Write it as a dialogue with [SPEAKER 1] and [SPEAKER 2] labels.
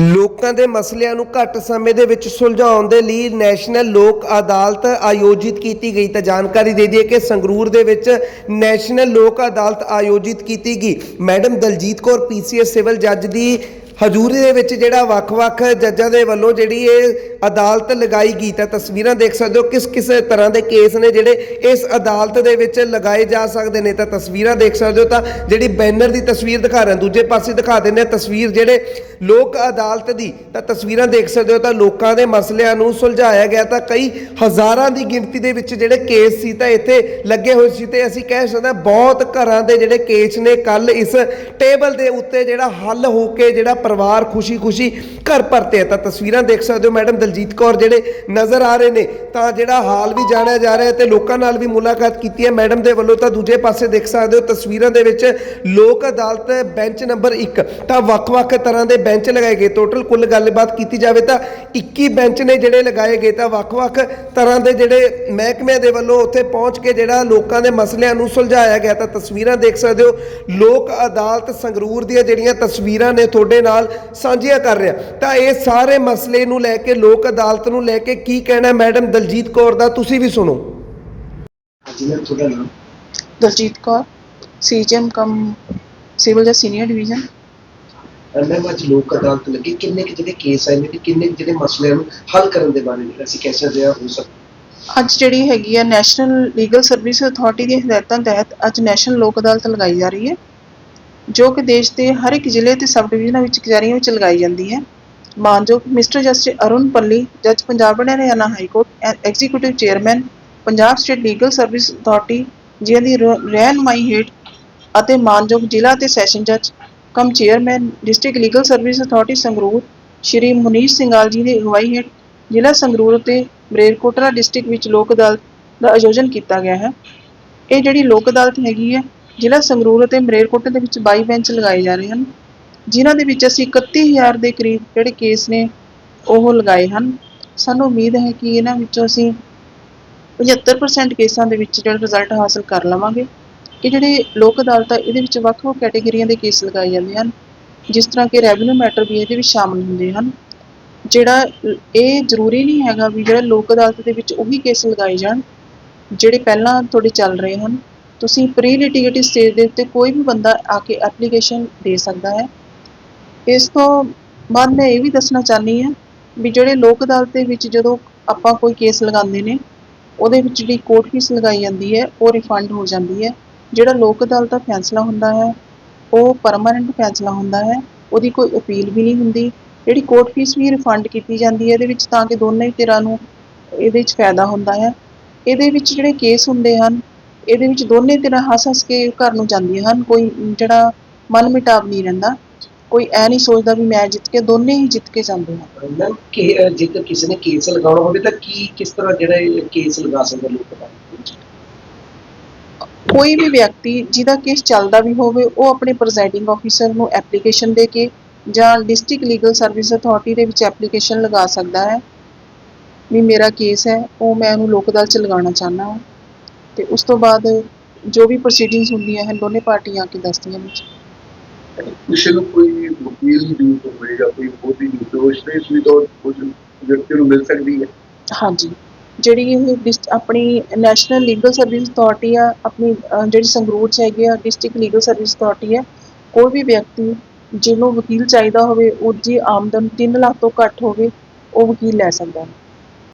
[SPEAKER 1] ਲੋਕਾਂ ਦੇ ਮਸਲਿਆਂ ਨੂੰ ਘੱਟ ਸਮੇਂ ਦੇ ਵਿੱਚ ਸੁਲਝਾਉਣ ਦੇ ਲਈ ਨੈਸ਼ਨਲ ਲੋਕ ਅਦਾਲਤ ਆਯੋਜਿਤ ਕੀਤੀ ਗਈ। ਤਾਂ ਜਾਣਕਾਰੀ ਦੇ ਦਈਏ ਕਿ ਸੰਗਰੂਰ ਦੇ ਵਿੱਚ ਨੈਸ਼ਨਲ ਲੋਕ ਅਦਾਲਤ ਆਯੋਜਿਤ ਕੀਤੀ ਗਈ। Madam Daljit Kaur, PCS civil ਜੱਜ ਦੀ ਹਜ਼ੂਰੀ ਦੇ ਵਿੱਚ ਜਿਹੜਾ ਵੱਖ-ਵੱਖ ਜੱਜਾਂ ਦੇ ਵੱਲੋਂ ਜਿਹੜੀ ਇਹ ਅਦਾਲਤ ਲਗਾਈ ਗਈ ਤਾਂ ਤਸਵੀਰਾਂ ਦੇਖ ਸਕਦੇ ਹੋ ਕਿਸ ਕਿਸ ਤਰ੍ਹਾਂ ਦੇ ਕੇਸ ਨੇ ਜਿਹੜੇ ਇਸ ਅਦਾਲਤ ਦੇ ਵਿੱਚ ਲਗਾਏ ਜਾ ਸਕਦੇ ਨੇ ਤਾਂ ਤਸਵੀਰਾਂ ਦੇਖ ਸਕਦੇ ਹੋ ਤਾਂ ਜਿਹੜੀ ਬੈਨਰ ਦੀ ਤਸਵੀਰ ਦਿਖਾ ਰਹੇ ਦੂਜੇ ਪਾਸੇ ਦਿਖਾ ਦਿੰਦੇ ਹਾਂ ਤਸਵੀਰ ਜਿਹੜੇ ਲੋਕ ਅਦਾਲਤ ਦੀ ਤਾਂ ਤਸਵੀਰਾਂ ਦੇਖ ਸਕਦੇ ਹੋ ਤਾਂ ਲੋਕਾਂ ਦੇ ਮਸਲਿਆਂ ਨੂੰ ਸੁਲਝਾਇਆ ਗਿਆ ਤਾਂ ਕਈ ਹਜ਼ਾਰਾਂ ਦੀ ਗਿਣਤੀ ਦੇ ਵਿੱਚ ਜਿਹੜੇ ਕੇਸ ਸੀ ਤਾਂ ਇੱਥੇ ਲੱਗੇ ਹੋਏ ਸੀ ਤੇ ਅਸੀਂ ਕਹਿ ਸਕਦੇ ਹਾਂ ਬਹੁਤ ਘਰਾਂ ਦੇ ਜਿਹੜੇ ਕੇਸ ਨੇ ਕੱਲ ਇਸ ਟੇਬਲ ਦੇ ਉੱਤੇ ਜਿਹੜਾ ਹੱਲ ਹੋ ਕੇ ਜਿਹੜਾ ਪਰਿਵਾਰ ਖੁਸ਼ੀ-ਖੁਸ਼ੀ ਘਰ ਪਰਤੇ ਤਾਂ ਤਸਵੀਰਾਂ ਦੇਖ ਸਕਦੇ ਹੋ ਮੈਡਮ ਦਲਜੀਤ ਕੌਰ ਜਿਹੜੇ ਨਜ਼ਰ ਆ ਰਹੇ ਨੇ। ਤਾਂ ਜਿਹੜਾ ਹਾਲ ਵੀ ਜਾਣਿਆ ਜਾ ਰਿਹਾ ਤੇ ਲੋਕਾਂ ਨਾਲ ਵੀ ਮੁਲਾਕਾਤ ਕੀਤੀ ਹੈ। ਮੈਡਮ ਦੇ ਵੱਲੋਂ ਤਾਂ ਦੂਜੇ ਪਾਸੇ ਦੇਖ ਸਕਦੇ ਹੋ ਤਸਵੀਰਾਂ ਦੇ ਵਿੱਚ ਲੋਕ ਅਦਾਲਤ ਬੈਂਚ ਨੰਬਰ 1 ਤਾਂ ਵੱਖ-ਵੱਖ ਤਰ੍ਹਾਂ ਦੇ ਬੈਂਚ ਲਗਾਏ ਗਏ। ਟੋਟਲ ਕੁੱਲ ਗੱਲਬਾਤ ਕੀਤੀ ਜਾਵੇ ਤਾਂ 21 ਬੈਂਚ ਨੇ ਜਿਹੜੇ ਲਗਾਏ ਗਏ ਤਾਂ ਵੱਖ-ਵੱਖ ਤਰ੍ਹਾਂ ਦੇ ਜਿਹੜੇ ਮਹਿਕਮਿਆਂ ਦੇ ਵੱਲੋਂ ਉੱਥੇ ਪਹੁੰਚ ਕੇ ਜਿਹੜਾ ਲੋਕਾਂ ਦੇ ਮਸਲਿਆਂ ਨੂੰ ਸੁਲਝਾਇਆ ਗਿਆ। ਤਾਂ ਤਸਵੀਰਾਂ ਦੇਖ ਸਕਦੇ ਹੋ ਲੋਕ ਅਦਾਲਤ ਸੰਗਰੂਰ ਦੀਆਂ ਜਿਹੜੀਆਂ ਤਸਵੀਰਾਂ ਨੇ ਤੁਹਾਡੇ ਨਾਲ ਸਾਂਝੀਆਂ ਕਰ ਰਿਹਾ। ਤਾਂ ਇਹ ਸਾਰੇ ਮਸਲੇ ਨੂੰ ਲੈ ਕੇ ਲੋਕ ਅਦਾਲਤ ਨੂੰ ਲੈ ਕੇ ਕੀ ਕਹਿਣਾ ਹੈ? ਮੈਡਮ ਦਲਜੀਤ ਕੌਰ ਦਾ ਤੁਸੀਂ ਵੀ ਸੁਣੋ।
[SPEAKER 2] Daljit Kaur CJM cum civil ਜੱਜ ਸੀਨੀਅਰ ਡਿਵੀਜ਼ਨ।
[SPEAKER 3] ਮੈਂ ਅੱਜ ਲੋਕ ਅਦਾਲਤ ਲੱਗੀ। ਕਿੰਨੇ ਕਿ ਜਿਹੜੇ ਕੇਸ ਆਏ ਨੇ ਤੇ ਕਿੰਨੇ ਕੁ ਜਿਹੜੇ ਮਸਲਿਆਂ ਨੂੰ ਹੱਲ ਕਰਨ ਦੇ ਬਾਰੇ ਨੇ ਅਸੀਂ ਕੈਸੇ ਜਿਹਾ ਹੋ ਸਕਦਾ।
[SPEAKER 2] ਅੱਜ ਜਿਹੜੀ ਹੈਗੀ ਹੈ ਨੈਸ਼ਨਲ ਲੀਗਲ ਸਰਵਿਸ ਅਥਾਰਟੀ ਦੀਆਂ ਹਦਾਇਤਾਂ ਤਹਿਤ ਅੱਜ ਨੈਸ਼ਨਲ ਲੋਕ ਅਦਾਲਤ ਲਗਾਈ ਜਾ ਰਹੀ ਹੈ। ਜੋ ਕਿ ਦੇਸ਼ ਦੇ ਹਰ ਇੱਕ ਜ਼ਿਲ੍ਹੇ ਤੇ ਸਬ ਡਿਵੀਜ਼ਨਾਂ ਵਿੱਚ ਕਚਹਿਰੀਆਂ ਵਿੱਚ ਲਗਾਈ ਜਾਂਦੀ ਹੈ। ਮਾਨਯੋਗ ਮਿਸਟਰ ਜਸਟਿਸ ਅਰੁਣ ਪੱਲੀ, ਜੱਜ Punjab and Haryana high court executive chairman, Punjab state legal service authority, ਜਿਨ੍ਹਾਂ ਦੀ ਰ- ਰਹਿਨੁਮਾਈ ਹੇਠ ਅਤੇ ਮਾਨਯੋਗ ਜ਼ਿਲ੍ਹਾ ਤੇ ਸੈਸ਼ਨ ਜੱਜ, cum chairman, district legal service authority Sangrur, Shri Munish Singhal ji ਦੀ ਅਗਵਾਈ ਹੇਠ ਜ਼ਿਲ੍ਹਾ ਸੰਗਰੂਰ ਅਤੇ ਮਰੇਲਕੋਟਲਾ ਡਿਸਟ੍ਰਿਕਟ ਵਿੱਚ ਲੋਕ ਅਦਾਲਤ ਦਾ ਆਯੋਜਨ ਕੀਤਾ ਗਿਆ ਹੈ। ਇਹ ਜਿਹੜੀ ਲੋਕ ਅਦਾਲਤ ਹੈਗੀ ਹੈ ਜ਼ਿਲ੍ਹਾ ਸੰਗਰੂਰ ਅਤੇ ਮਰੇਲਕੋਟਲਾ ਦੇ ਵਿੱਚ 22 ਬੈਂਚ ਲਗਾਏ ਜਾ ਰਹੇ ਹਨ, ਜਿਨ੍ਹਾਂ ਦੇ ਵਿੱਚ ਅਸੀਂ 31000 ਦੇ ਕਰੀਬ ਜਿਹੜੇ ਕੇਸ ਨੇ ਉਹ ਲਗਾਏ ਹਨ। ਸਾਨੂੰ ਉਮੀਦ ਹੈ ਕਿ ਇਹਨਾਂ ਵਿੱਚੋਂ ਅਸੀਂ 75% ਕੇਸਾਂ ਦੇ ਵਿੱਚ ਜਿਹੜਾ ਰਿਜ਼ਲਟ ਹਾਸਲ ਕਰ ਲਵਾਂਗੇ ਇਹ ਜਿਹੜੇ ਲੋਕ ਅਦਾਲਤ ਆ ਇਹਦੇ ਵਿੱਚ ਵੱਖ-ਵੱਖ ਕੈਟਾਗਰੀਆਂ ਦੇ ਕੇਸ ਲਗਾਏ ਜਾਂਦੇ ਹਨ, ਜਿਸ ਤਰ੍ਹਾਂ ਕਿ ਰੈਵਨਿਊ ਮੈਟਰ ਵੀ ਇਹਦੇ ਵਿੱਚ ਸ਼ਾਮਲ ਹੁੰਦੇ ਹਨ। ਜਿਹੜਾ ਇਹ ਜ਼ਰੂਰੀ ਨਹੀਂ ਹੈਗਾ ਵੀ ਜਿਹੜਾ ਲੋਕ ਅਦਾਲਤ ਦੇ ਵਿੱਚ ਉਹੀ ਕੇਸ ਲਗਾਏ ਜਾਣ, ਜਿਹੜੇ ਪਹਿਲਾਂ ਤੁਹਾਡੇ ਚੱਲ ਰਹੇ ਹਨ। ਤੁਸੀਂ ਪ੍ਰੀ ਲਿਟੀਗੇਟਿਵ ਸਟੇਜ ਦੇ ਉੱਤੇ ਕੋਈ ਵੀ ਬੰਦਾ ਆ ਕੇ ਐਪਲੀਕੇਸ਼ਨ ਦੇ ਸਕਦਾ ਹੈ। ਇਸ ਤੋਂ ਬਾਅਦ ਮੈਂ ਇਹ ਵੀ ਦੱਸਣਾ ਚਾਹਨੀ ਹਾਂ ਵੀ ਜਿਹੜੇ ਲੋਕ ਅਦਾਲਤ ਦੇ ਵਿੱਚ ਜਦੋਂ ਆਪਾਂ ਕੋਈ ਕੇਸ ਲਗਾਉਂਦੇ ਨੇ, ਉਹਦੇ ਵਿੱਚ ਜਿਹੜੀ ਕੋਰਟ ਫੀਸ ਲਗਾਈ ਜਾਂਦੀ ਹੈ, ਉਹ ਰਿਫੰਡ ਹੋ ਜਾਂਦੀ ਹੈ। ਜਿਹੜਾ ਲੋਕ ਅਦਾਲਤ ਦਾ ਫੈਸਲਾ ਹੁੰਦਾ ਹੈ, ਉਹ ਪਰਮਾਨੈਂਟ ਫੈਸਲਾ ਹੁੰਦਾ ਹੈ, ਉਹਦੀ ਕੋਈ ਅਪੀਲ ਵੀ ਨਹੀਂ ਹੁੰਦੀ। ਜਿਹੜੀ ਕੋਰਟ ਫੀਸ ਵੀ ਰਿਫੰਡ ਕੀਤੀ ਜਾਂਦੀ ਹੈ, ਇਹਦੇ ਵਿੱਚ ਤਾਂ ਕਿ ਦੋਨੇ ਹੀ ਧਿਰਾਂ ਨੂੰ ਇਹਦੇ ਵਿੱਚ ਫਾਇਦਾ ਹੁੰਦਾ ਹੈ। ਇਹਦੇ ਵਿੱਚ ਜਿਹੜੇ ਕੇਸ ਹੁੰਦੇ ਹਨ ਇਹਦੇ ਵਿੱਚ ਦੋਨੇ ਧਿਰਾਂ ਹੱਸ ਹੱਸ ਕੇ ਘਰ ਨੂੰ ਜਾਂਦੀਆਂ ਹਨ ਕੋਈ ਜਿਹੜਾ ਮਨ ਮਿਟਾਵ ਨਹੀਂ ਰਹਿੰਦਾ ਕੋਈ ਐ ਨਹੀਂ ਸੋਚਦਾ ਵੀ ਮੈਂ ਜਿੱਤ ਕੇ ਦੋਨੇ ਹੀ ਜਿੱਤ ਕੇ ਜਾਂਦੇ ਹਨ
[SPEAKER 3] ਮੈਂ ਕਿ ਜੇਕਰ ਕਿਸੇ ਨੇ ਕੇਸ ਲਗਾਉਣਾ ਹੋਵੇ ਤਾਂ ਕੀ ਕਿਸ ਤਰ੍ਹਾਂ ਜਿਹੜਾ ਕੇਸ ਲਗਾ ਸਕਦਾ ਲੋਕ? ਵਿੱਚ
[SPEAKER 2] ਕੋਈ ਵੀ ਵਿਅਕਤੀ ਜਿਹਦਾ ਕੇਸ ਚੱਲਦਾ ਵੀ ਹੋਵੇ ਉਹ ਆਪਣੇ ਪ੍ਰੈਜ਼ਾਈਡਿੰਗ ਆਫੀਸਰ ਨੂੰ ਐਪਲੀਕੇਸ਼ਨ ਦੇ ਕੇ ਜਾਂ ਡਿਸਟ੍ਰਿਕਟ ਲੀਗਲ ਸਰਵਿਸ ਅਥਾਰਟੀ ਦੇ ਵਿੱਚ ਐਪਲੀਕੇਸ਼ਨ ਲਗਾ ਸਕਦਾ ਹੈ ਵੀ ਮੇਰਾ ਕੇਸ ਹੈ ਉਹ ਮੈਂ ਉਹਨੂੰ ਲੋਕ ਅਦਾਲਤ ਚ ਲਗਾਉਣਾ ਚਾਹੁੰਦਾ ਹਾਂ। ਤੇ ਉਸ ਤੋਂ ਬਾਅਦ ਜੋ ਵੀ ਪ੍ਰੋਸੀਡਿੰਗਸ ਹੁੰਦੀਆਂ ਹਨ ਦੋਨੇ ਪਾਰਟੀਆਂ ਆ ਕੇ ਦੱਸਦੀਆਂ ਨੇ।
[SPEAKER 4] ਕਿਸੇ ਨੂੰ ਕੋਈ ਵਕੀਲ ਦੀ ਜ਼ਰੂਰਤ ਹੋਵੇ ਜਾਂ ਕੋਈ ਬੋਧੀ ਦੀ ਜ਼ਰੂਰਤ ਉਸ ਦੇ ਸੁਵਿਧਾ ਉਸ ਵਿਅਕਤੀ ਨੂੰ ਮਿਲ ਸਕਦੀ ਹੈ।
[SPEAKER 2] ਹਾਂਜੀ। ਜਿਹੜੀ ਇਹ ਆਪਣੀ ਨੈਸ਼ਨਲ ਲੀਗਲ ਸਰਵਿਸ ਅਥਾਰਟੀ ਆ ਆਪਣੀ ਜਿਹੜੀ ਸੰਗਰੂਰ ਚ ਹੈਗੀ ਆ ਡਿਸਟ੍ਰਿਕਟ ਲੀਗਲ ਸਰਵਿਸ ਅਥਾਰਟੀ ਹੈ ਕੋਈ ਵੀ ਵਿਅਕਤੀ ਜਿਹਨੂੰ ਵਕੀਲ ਚਾਹੀਦਾ ਹੋਵੇ ਉਹਦੀ ਆਮਦਨ 3 ਲੱਖ ਤੋਂ ਘੱਟ ਹੋਵੇ ਉਹ ਵਕੀਲ ਲੈ ਸਕਦਾ ਹੈ।